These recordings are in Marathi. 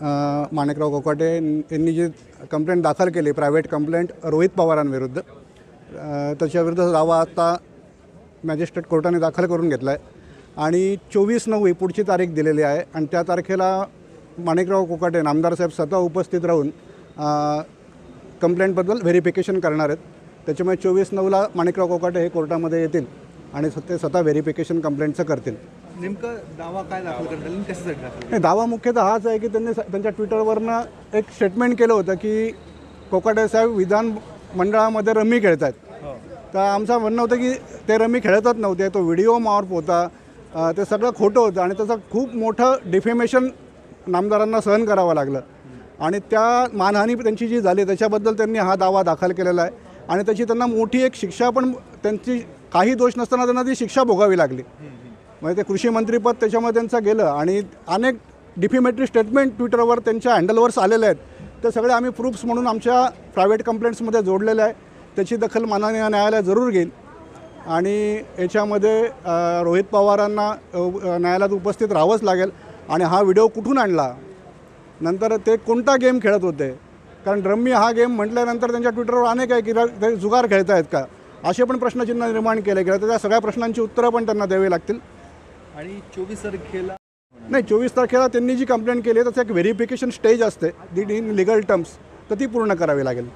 माणिकराव कोकाटे यांनी जी कंप्लेंट दाखल केली प्रायव्हेट कंप्लेंट रोहित पवारांविरुद्ध त्याच्याविरुद्ध दावा आता मॅजिस्ट्रेट कोर्टाने दाखल करून घेतला आहे आणि चोवीस नऊ ही पुढची तारीख दिलेली आहे आणि त्या तारखेला माणिकराव कोकाटे नामदार साहेब स्वतः उपस्थित राहून कंप्लेंटबद्दल व्हेरिफिकेशन करणार आहेत. त्याच्यामुळे चोवीस नऊला माणिकराव कोकाटे हे कोर्टामध्ये येतील आणि ते स्वतः व्हेरिफिकेशन कंप्लेंटचं करतील. नेमकं दावा काय कशासाठी दावा मुख्यतः हाच आहे की त्यांनी त्यांच्या ट्विटरवरनं एक स्टेटमेंट केलं होतं की कोकाटे साहेब विधान मंडळामध्ये रमी खेळत आहेत तर आमचं म्हणणं होतं की ते रमी खेळतच नव्हते तो व्हिडिओ मॉर्प होता. ते सगळं खोटं होतं आणि त्याचं खूप मोठं डिफेमेशन नामदारांना सहन करावं लागलं. आणि त्या मानहानी त्यांची जी झाली त्याच्याबद्दल त्यांनी हा दावा दाखल केलेला आहे. आणि त्याची त्यांना मोठी एक शिक्षा पण त्यांची काही दोष नसताना त्यांना ती शिक्षा भोगावी लागली. म्हणजे ते कृषी मंत्रीपद त्याच्यामध्ये त्यांचं गेलं आणि अनेक डिफिमेटरी स्टेटमेंट ट्विटरवर त्यांच्या हँडलवर्स आलेले आहेत. ते सगळे आम्ही प्रूफ्स म्हणून आमच्या प्रायव्हेट कंप्लेंट्समध्ये जोडलेले आहे. त्याची दखल माननीय न्यायालय जरूर घेईल. आणि याच्यामध्ये रोहित पवारांना न्यायालयात उपस्थित राहावंच लागेल. आणि हा व्हिडिओ कुठून आणला? नंतर ते कोणता गेम खेळत होते? कारण रम्मी हा गेम म्हटल्यानंतर त्यांच्या ट्विटरवर अनेक आहे की ते जुगार खेळत आहेत का? असे पण प्रश्नचिन्ह निर्माण केले गेले. तर त्या सगळ्या प्रश्नांची उत्तरं पण त्यांना द्यावी लागतील. आणि चोवीस तारखेला नाही चोवीस तारखेला त्यांनी जी कंप्लेंट केली त्याचं एक व्हेरिफिकेशन स्टेज असते. इन लिगल टर्म्स तर ती पूर्ण करावी लागेल.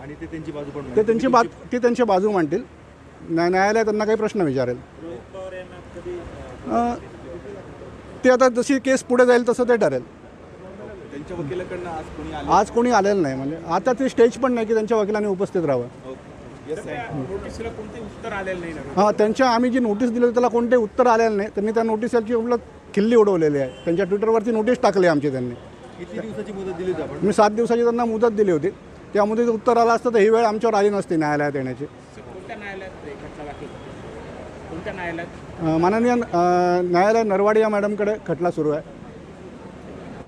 आणि ते त्यांची बाजू पण ते त्यांची बात ती त्यांची बाजू मांडतील. न्याय न्यायालय त्यांना काही प्रश्न विचारेल. ते आता जशी केस पुढे जाईल तसं ते ठरेल. त्यांच्या वकिलाकडनं आज कोणी आले? आज कोणी आलेलं नाही म्हणजे आता ते स्टेज पण नाही की त्यांच्या वकिलांनी उपस्थित राहावं. हां त्यांच्या आम्ही जी नोटीस दिली होती त्याला कोणते उत्तर आलेलं नाही. त्यांनी त्या नोटीसची उलट खिल्ली उडवलेली आहे. त्यांच्या ट्विटरवरती नोटीस टाकली आमची त्यांनी. किती दिवसाची मुदत दिली होती आपण? मी सात दिवसाची त्यांना मुदत दिली होती. त्या मुदतीत उत्तर आलं असतं तर ही वेळ आमच्यावर आली नसती न्यायालयात येण्याची. माननीय न्यायालय नरवाडी या मॅडमकडे खटला सुरू आहे.